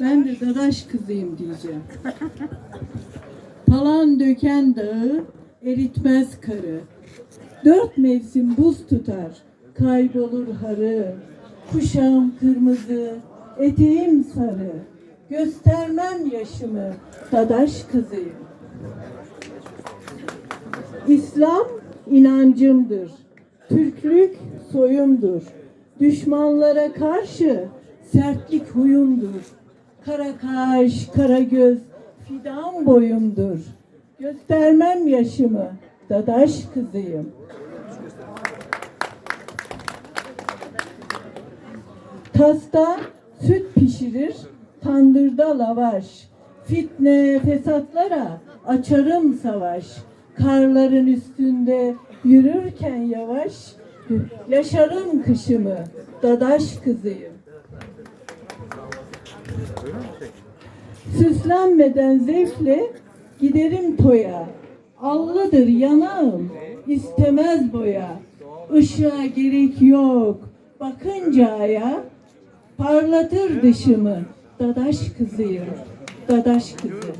Ben de dadaş kızıyım diyeceğim. Palan döken dağı eritmez karı. Dört mevsim buz tutar, kaybolur harı. Kuşağım kırmızı, eteğim sarı. Göstermem yaşımı, dadaş kızıyım. İslam inancımdır. Türklük soyumdur. Düşmanlara karşı sertlik huyumdur. Kara kaş, kara göz, fidan boyumdur. Göstermem yaşımı, dadaş kızıyım. Tasta süt pişirir, tandırda lavaş. Fitne, fesatlara açarım savaş. Karların üstünde yürürken yavaş, yaşarım kışımı, dadaş kızıyım. Süslenmeden zevkle giderim toya. Allıdır yanağım, istemez boya. Işığa gerek yok, bakınca aya, parlatır dışımı. Dadaş kızıyım, dadaş kızı.